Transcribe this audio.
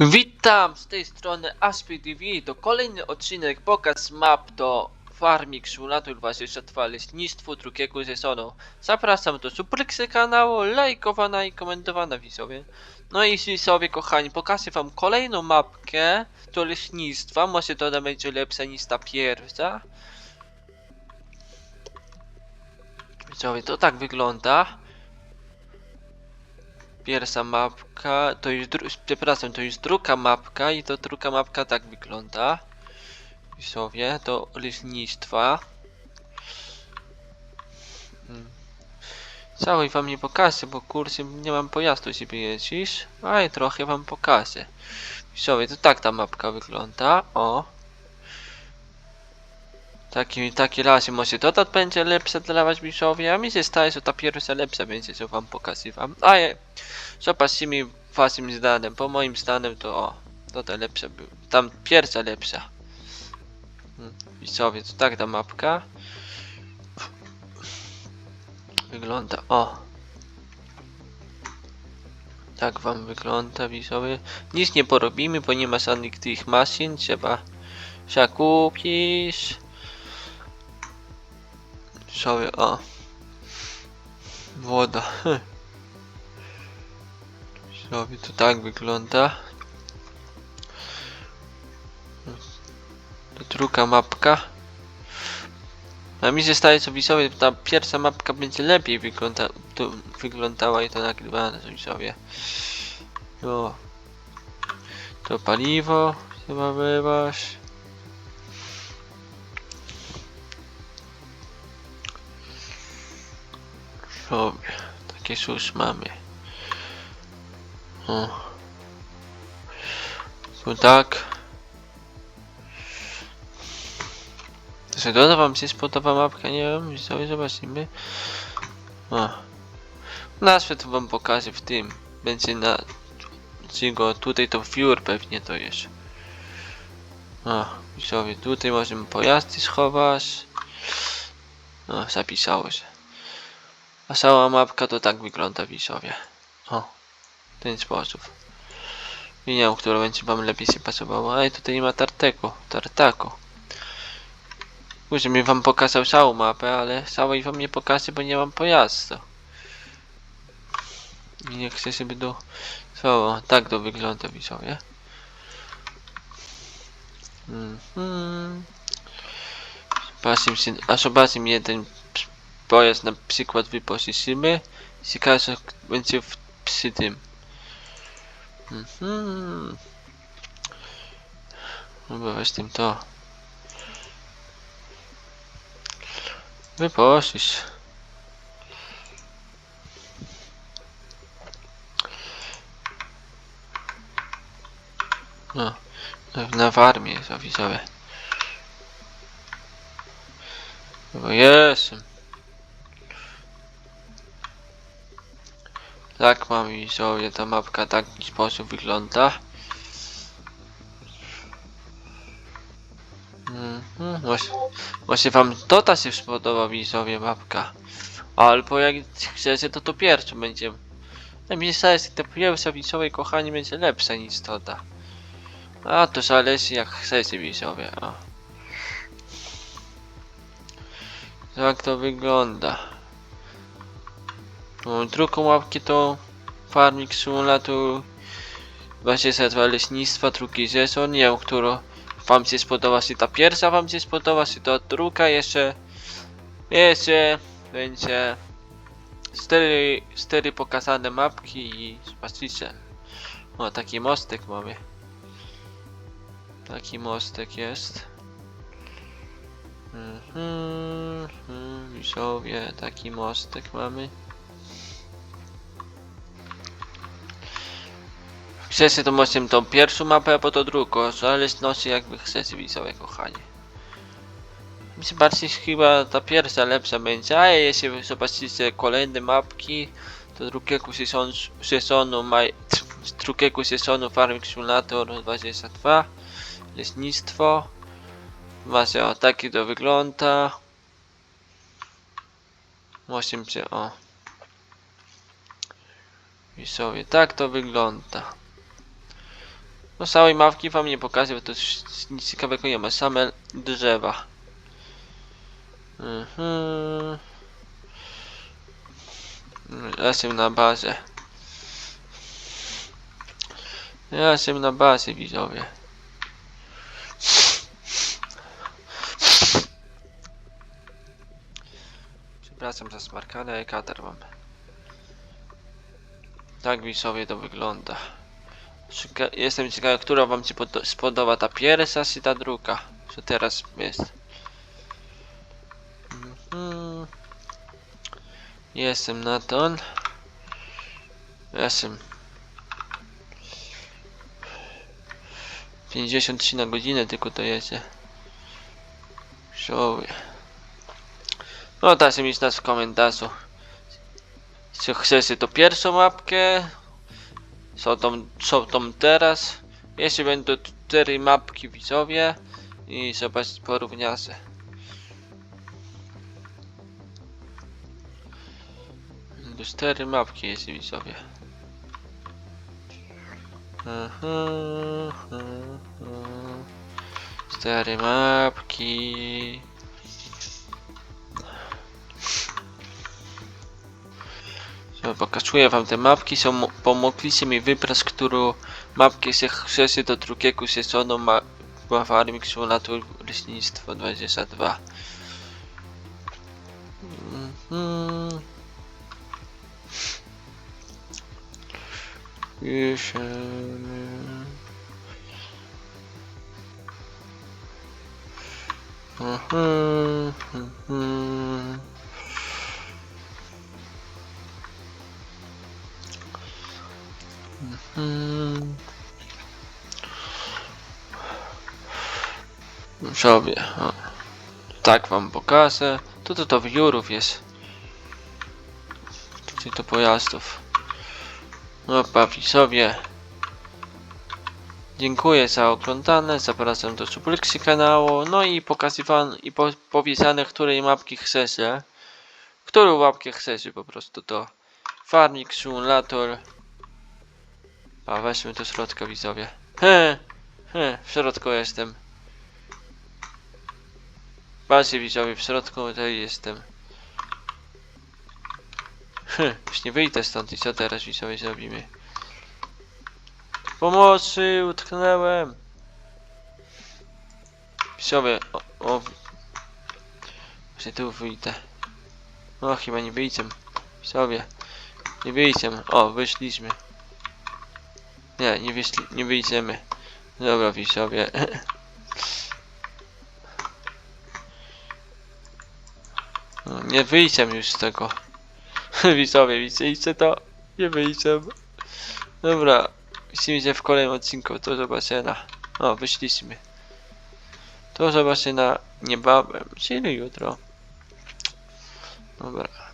Witam z tej strony Aspy TV. To kolejny odcinek pokaz map do Farming Simulator 22 Leśnictwo drugiego sezonu. Zapraszam do subskrypcji kanału, lajkowana i komentowana widzowie. No i widzowie kochani, pokażę wam kolejną mapkę do leśnictwa. Może to będzie lepsza niż ta pierwsza. Widzowie, to tak wygląda. Pierwsza mapka, to już przepraszam, to już druga mapka i to druga mapka tak wygląda. Widzowie, to leśnictwa. Mm. Całej wam nie pokażę, bo kurczę nie mam pojazdu, żeby jeździć, ale trochę wam pokażę. Widzowie, to tak ta mapka wygląda, o. Taki, taki razie może to będzie lepsze dla was widzowie, a mi się staje, że ta pierwsza lepsza będzie, co wam pokazywam. A je, zobaczymy waszym zdaniem, po moim zdaniem to o, to ta lepsza był, tam pierwsza lepsza. Hmm, Widzowie, to tak ta mapka. Wygląda, o. Tak wam wygląda widzowie. Nic nie porobimy, bo nie ma żadnych tych maszyn, trzeba zakupić. Widzowie, o. Woda. Widzowie, to tak wygląda. To druga mapka. A mi się staje, co widzowie, ta pierwsza mapka będzie lepiej wygląda, to wyglądała i to nagrywane, co widzowie. To paliwo trzeba wybrać. Sobie, takie sus mamy. O. Tu tak. To wam się spodoba mapka? Nie wiem, sobie zobaczymy. O. Nazwę to wam pokażę w tym. Będzie na... Czego tutaj to Fiur pewnie to jest. O, widzowie, tutaj możemy pojazdy schować. No, zapisało się. A cała mapka to tak wygląda widzowie. O, w ten sposób. Wiem, która będzie wam lepiej się pasowało. Ale tutaj nie ma tarteko, tartako. Może wam pokazał całą mapę, ale całej wam nie pokażę, bo nie mam pojazdu. I nie chcę sobie do... Co, tak to wygląda widzowie. Mhm. Zobaczmy się, a zobaczmy jeden pojazd na przykład wypożyczymy. Ciekawe, że będzie w, przy tym. Mhm. Dobra, weź tym to. Wypożyć. No, na farmie jest ofisowe. Bo jestem. Tak mam i sobie ta mapka tak taki sposób wygląda. Mhm, właśnie, właśnie wam to ta się spodoba widzowie mapka. Albo jak chcecie to to pierwsze będzie. No mi zdaje, że ta pierwsza widzowie kochani będzie lepsza niż to ta. A to zależy jak chcecie widzowie. Tak to wygląda. Drugą łapkę to Farming Simulator właśnie za leśnictwa, drugi sezon, nie wiem, którą wam się spodoba, czy ta pierwsza wam się spodoba, czy ta druga jeszcze jeszcze będzie cztery, cztery pokazane mapki i zobaczycie. O, taki mostek mamy. Taki mostek jest. Mhm, mhm, widzowie, taki mostek mamy. Chcecie to możemy tą pierwszą mapę, a potem drugą, zależności jakby chcecie widzowie kochani. Mi się bardziej chyba ta pierwsza lepsza będzie, a jeśli zobaczycie kolejne mapki, to drugiego sezonu, sezonu maj, drugiego sezonu Farming Simulator 22 Leśnictwo. Właśnie o taki to wygląda. Musimy się o. I sobie tak to wygląda No całej mapki wam nie pokażę, bo to nic ciekawego nie ma, same drzewa. Mhm. Jestem na bazie. Ja jestem na bazie, widzowie. Przepraszam za smarkane, katar mam. Tak widzowie to wygląda. Jestem ciekawy, która wam się pod- spodoba, ta pierwsza czy ta druga, co teraz jest. Mhm. Jestem na ton. Jestem. 53 na godzinę tylko to jedzie. Showie. No dajcie mi znać w komentarzu. Czy chcecie to pierwszą mapkę? Co tą, co tą teraz? Jeśli będą cztery mapki widzowie i zobaczyć porówniacie. Do cztery mapki jest widzowie. Cztery mapki. Pokazuję wam te mapki, są mo- pomogliście mi wybrać, którą mapkę się chcecie do drugiego sezonu ma, Farming Simulator Leśnictwo 22. Mhm. Piszemy. Mhm, mhm. Mhm. Sobie, o. tak wam pokażę. Tu to, to wiórów jest. Tutaj to pojazdów. No bawi sobie. Dziękuję za oglądane, zapraszam do subskrypcji kanału, no i pokazywan i po, powiedziane, której mapki chcecie. Którą mapkę chcecie po prostu to. Farming Simulator. A weźmy do środka widzowie. He, he, w środku jestem. Patrzcie widzowie, w środku tutaj jestem. Hm, już nie wyjdę stąd i co teraz widzowie zrobimy? Pomocy, utknęłem! Widzowie, o, o... Właśnie tu wyjdę. O, chyba nie wyjdę. Widzowie, nie wyjdę. O, wyszliśmy. Nie, nie, wyszli, nie wyjdziemy. Dobra, widzowie. No, nie wyjdziemy już z tego. Widzowie, widzicie to? Nie wyjdziemy. Dobra, widzimy się w kolejnym odcinku. Do zobaczenia. O, wyszliśmy. Do zobaczenia niebawem, czyli jutro. Dobra.